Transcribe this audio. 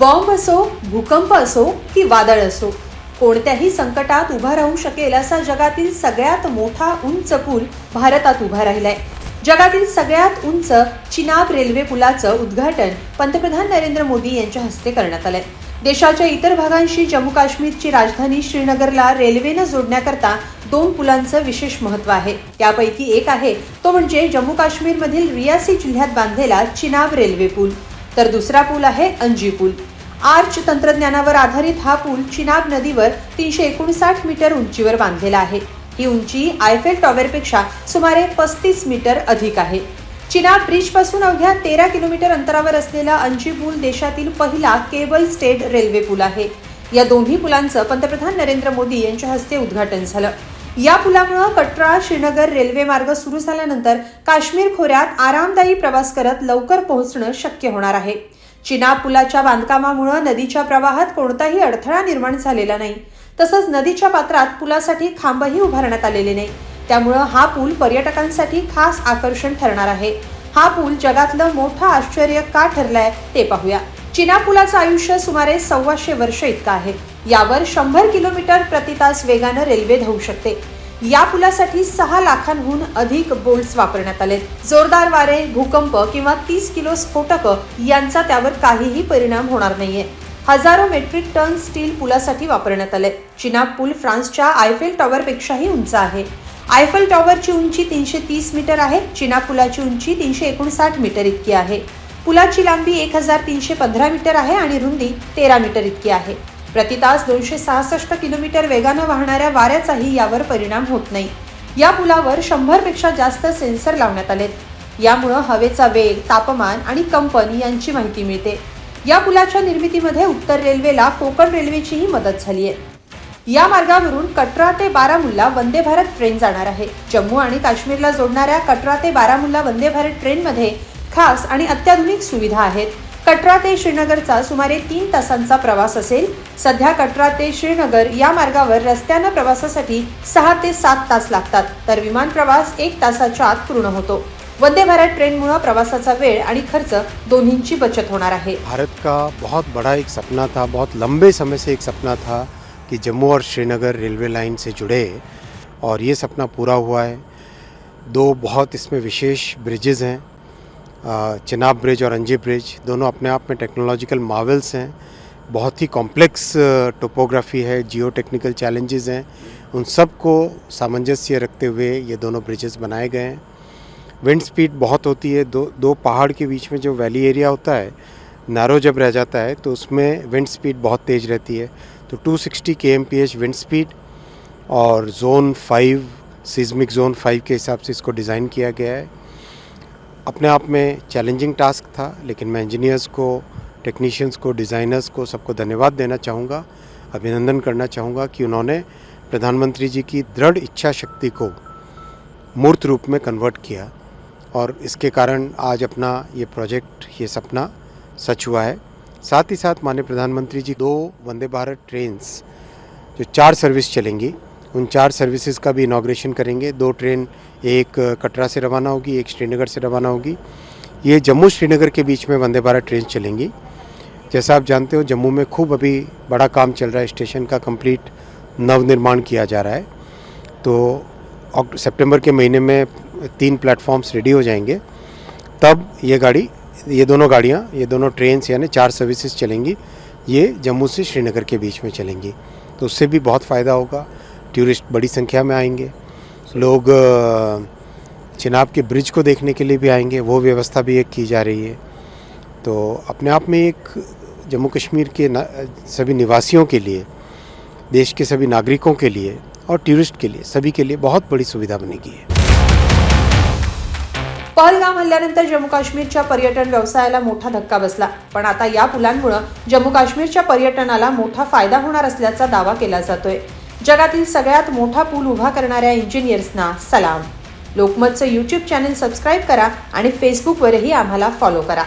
Bomb असो भूकंप असो की वादळ असो कोणत्याही संकटात उभा राहू शकेल असा जगातील सगळ्यात मोठा उंच पूल भारतात उभा राहिलाय. जगातील सगळ्यात उंच चिनाब रेल्वे पुलाचं उद्घाटन पंतप्रधान नरेंद्र मोदी यांच्या हस्ते करण्यात आलंय. देशाच्या इतर भागांशी जम्मू काश्मीरची राजधानी श्रीनगरला रेल्वेनं जोडण्याकरता दोन पुलांचं विशेष महत्त्व आहे. त्यापैकी एक आहे तो म्हणजे जम्मू काश्मीरमधील रियासी जिल्ह्यात बांधलेला चिनाब रेल्वे पूल. तर दुसरा पूल आहे अंजी पूल. आर्च तंत्रज्ञानावर आधारित हा पूल चिनाब नदीवर तीनशे एकोणसाठ मीटर उंचीवर बांधलेला आहे. ही उंची आयफेल टॉवरपेक्षा सुमारे पस्तीस मीटर अधिक आहे. चिनाब ब्रिजपासून अवघ्या तेरा किलोमीटर अंतरावर असलेला अंजी पूल देशातील पहिला केबल स्टेट रेल्वे पूल आहे. या दोन्ही पुलांचं पंतप्रधान नरेंद्र मोदी यांच्या हस्ते उद्घाटन झालं. या पुलामुळे कटरा श्रीनगर रेल्वे मार्ग सुरू झाल्यानंतर काश्मीर खोऱ्यात आरामदायी प्रवास करत लवकर पोहोचणं शक्य होणार आहे. चिना पुलाच्या बांधकामामुळे नदीच्या प्रवाहात कोणताही अडथळा निर्माण झालेला नाही. तसंच नदीच्या पात्रात पुलासाठी खांबही उभारण्यात आलेले नाही. त्यामुळं हा पूल पर्यटकांसाठी खास आकर्षण ठरणार आहे. हा पूल जगातलं मोठं आश्चर्य का ठरलाय ते पाहूया. चिना पुलाचं आयुष्य सुमारे सव्वाशे वर्ष इतकं आहे. यावर शंभर किलोमीटर प्रति तास वेगानं रेल्वे धावू शकते. या पुलासाठी सहा लाखांहून अधिक बोल्ट्स वापरण्यात आले. जोरदार वारे भूकंप किंवा तीस किलो स्फोटक यांचा त्यावर काहीही परिणाम होणार नाहीये. हजारो मेट्रिक टन स्टील पुलासाठी वापरण्यात आले. चिना पूल फ्रान्सच्या आयफेल टॉवरपेक्षाही उंच आहे. आयफेल टॉवरची उंची तीनशे तीस मीटर आहे. चिना पुलाची उंची तीनशे एकोणसाठ मीटर इतकी आहे. पुलाची लांबी एक हजार तीनशे पंधरा मीटर आहे आणि रुंदी तेरा मीटर इतकी आहे. प्रति तास दोनशे सहासष्ट किलोमीटर वेगानं वाहणाऱ्या वाऱ्याचाही यावर परिणाम होत नाही. या पुलावर शंभरपेक्षा जास्त सेन्सर लावण्यात आलेत. यामुळं हवेचा वेग तापमान आणि कंपन यांची माहिती मिळते. या पुलाच्या निर्मितीमध्ये उत्तर रेल्वेला कोकण रेल्वेचीही मदत झाली आहे. या मार्गावरून कटरा ते बारामुल्ला वंदे भारत ट्रेन जाणार आहे. जम्मू आणि काश्मीरला जोडणाऱ्या कटरा ते बारामुल्ला वंदे भारत ट्रेनमध्ये खास आणि अत्याधुनिक सुविधा आहेत. कटरा ते श्रीनगरचा सुमारे तीन तासांचा प्रवास असेल. सध्या कटरा ते श्रीनगर या मार्गावर रस्त्यानं प्रवासासाठी सहा ते सात तास लागतात. तर विमान प्रवास एक तासाच्या आत पूर्ण होतो. वंदे भारत ट्रेनमुळे प्रवासाचा वेळ आणि खर्च दोन्हींची बचत होणार आहे. भारत का बहुत बड़ा एक सपना था बहुत लंबे समय से एक सपना था कि जम्मू और श्रीनगर रेलवे लाइन से जुड़े और ये सपना पूरा हुआ है। दो बहुत इसमें विशेष ब्रिजेज़ हैं। चिनाब ब्रिज और अंजी ब्रिज, दोनों अपने आप में टेक्नोलॉजिकल मावल्स हैं। बहुत ही कॉम्प्लेक्स टोपोग्राफी है जियो टेक्निकल चैलेंजेस हैं। उन सबको सामंजस्य रखते हुए ये दोनों ब्रिजेस बनाए गए हैं। विंड स्पीड बहुत होती है। दो दो पहाड़ के बीच में जो वैली एरिया होता है नैरो जब रह जाता है तो उसमें विंड स्पीड बहुत तेज़ रहती है। तो 260 sixty K M P H wind speed और zone five seismic zone five के हिसाब से इसको डिज़ाइन किया गया है। अपने आप में चैलेंजिंग टास्क था, लेकिन मैं इंजीनियर्स को टेक्नीशियंस को डिज़ाइनर्स को सबको धन्यवाद देना चाहूँगा, अभिनंदन करना चाहूँगा कि उन्होंने प्रधानमंत्री जी की दृढ़ इच्छा शक्ति को मूर्त रूप में कन्वर्ट किया और इसके कारण आज अपना ये प्रोजेक्ट ये सपना सच हुआ है। साथ ही साथ माननीय प्रधानमंत्री जी, दो वंदे भारत ट्रेन्स जो चार सर्विस चलेंगी उन चार सर्विसेज़ का भी इनाग्रेशन करेंगे। दो ट्रेन एक कटरा से रवाना होगी, एक श्रीनगर से रवाना होगी। ये जम्मू श्रीनगर के बीच में वंदे भारत ट्रेन चलेंगी। जैसा आप जानते हो, जम्मू में खूब अभी बड़ा काम चल रहा है। स्टेशन का कंप्लीट नवनिर्माण किया जा रहा है। तो सितंबर के महीने में तीन प्लेटफॉर्म्स रेडी हो जाएँगे। तब ये गाड़ी, ये दोनों गाड़ियाँ, ये दोनों ट्रेन यानी चार सर्विसेज़ चलेंगी। ये जम्मू से श्रीनगर के बीच में चलेंगी। तो उससे भी बहुत फ़ायदा होगा। टूरिस्ट बड़ी संख्या में आएंगे। लोग चिनाब के ब्रिज को देखने के लिए भी आएंगे वो व्यवस्था भी एक की जा रही है। तो अपने आप में एक जम्मू कश्मीर के सभी निवासियों के लिए देश के सभी नागरिकों के लिए और टूरिस्ट के लिए सभी के लिए बहुत बड़ी सुविधा बनेगी है पहलगाम हल्ल्यानंतर जम्मू काश्मीरच्या पर्यटन व्यवसायाला मोठा धक्का बसला. पण आता या पुलांमुळे जम्मू काश्मीरच्या पर्यटनाला मोठा फायदा होणार असल्याचा दावा केला जातोय. जगातील सगळ्यात मोठा पूल उभा करणाऱ्या इंजिनियर्सना सलाम. लोकमतचं यूट्यूब चॅनल सबस्क्राईब करा आणि फेसबुकवरही आम्हाला फॉलो करा.